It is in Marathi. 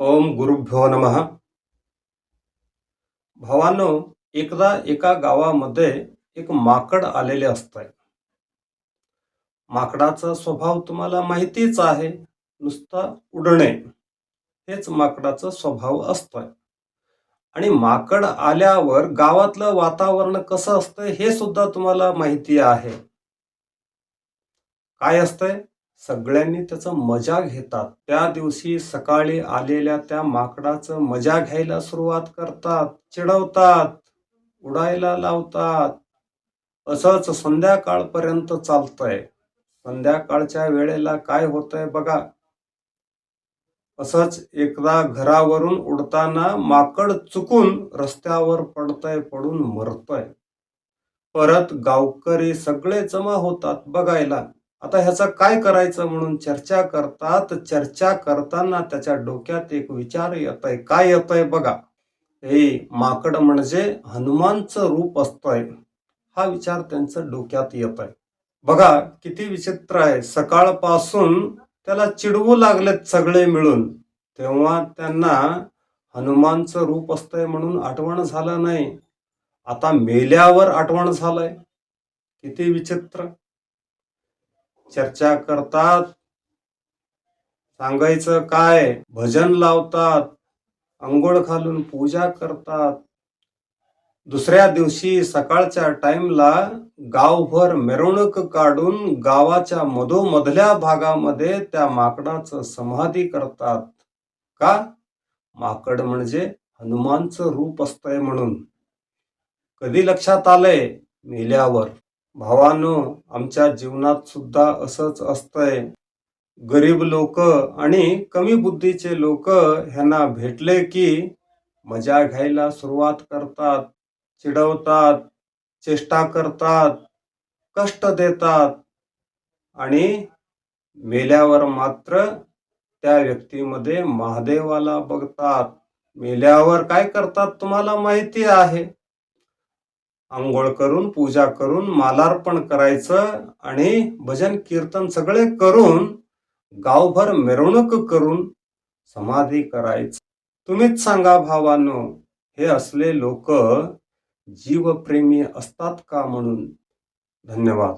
ओम गुरुभ्यो नमः. भावानो एकदा एका गावामध्ये एक माकड आलेले असतंय. माकडाचा स्वभाव तुम्हाला माहितीच आहे नुसता उडणे. हेच माकडाचा स्वभाव असतोय. आणि माकड आल्यावर गावातलं वातावरण कसं असतंय हे सुद्धा तुम्हाला माहिती आहे. काय असतंय? सगळ्यांनी त्याचा मजा घेतात. त्या दिवशी सकाळी आलेल्या त्या माकडाचं मजा घ्यायला सुरुवात करतात चिडवतात उडायला लावतात. असंच संध्याकाळपर्यंत चालतंय. संध्याकाळच्या वेळेला काय होतंय बघा. असंच एकदा घरावरून उडताना माकड चुकून रस्त्यावर पडतंय पडून मरतंय. परत गावकरी सगळे जमा होतात बघायला. आता ह्याचा काय करायचं म्हणून चर्चा करतात चर्चा करताना त्याच्या डोक्यात एक विचार येत आहे काय येत आहे बघा. हे माकड म्हणजे हनुमानचं रूप असतंय. हा विचार त्यांचं डोक्यात येत आहे बघा किती विचित्र आहे. सकाळपासून त्याला चिडवू लागलेत सगळे मिळून. तेव्हा त्यांना हनुमानचं रूप असतंय म्हणून आठवण झालं नाही. आता मेल्यावर आठवण झालंय. किती विचित्र. चर्चा करतात. सांगायचं काय? भजन लावतात. अंघोळ घालून पूजा करतात. दुसऱ्या दिवशी सकाळच्या टाइमला गावभर मिरवणूक काढून गावाच्या मधोमधल्या भागामध्ये त्या माकडाचं समाधी करतात. का? माकड म्हणजे हनुमानचं रूप असतंय म्हणून. कधी लक्षात आलंय? मेल्यावर. भावानो आमच्या जीवनात सुद्धा असंच असतंय. गरीब लोक आणि कमी बुद्धीचे लोक ह्यांना भेटले की मजा घ्यायला सुरुवात करतात चिडवतात चेष्टा करतात कष्ट देतात आणि मेल्यावर मात्र त्या व्यक्तीमध्ये महादेवाला बघतात. मेल्यावर काय करतात तुम्हाला माहिती आहे? आंघोळ करून पूजा करून मालार्पण करायचं आणि भजन कीर्तन सगळे करून गावभर मिरवणूक करून समाधी करायचं. तुम्हीच सांगा भावानो हे असले लोक जीवप्रेमी असतात का म्हणून? धन्यवाद.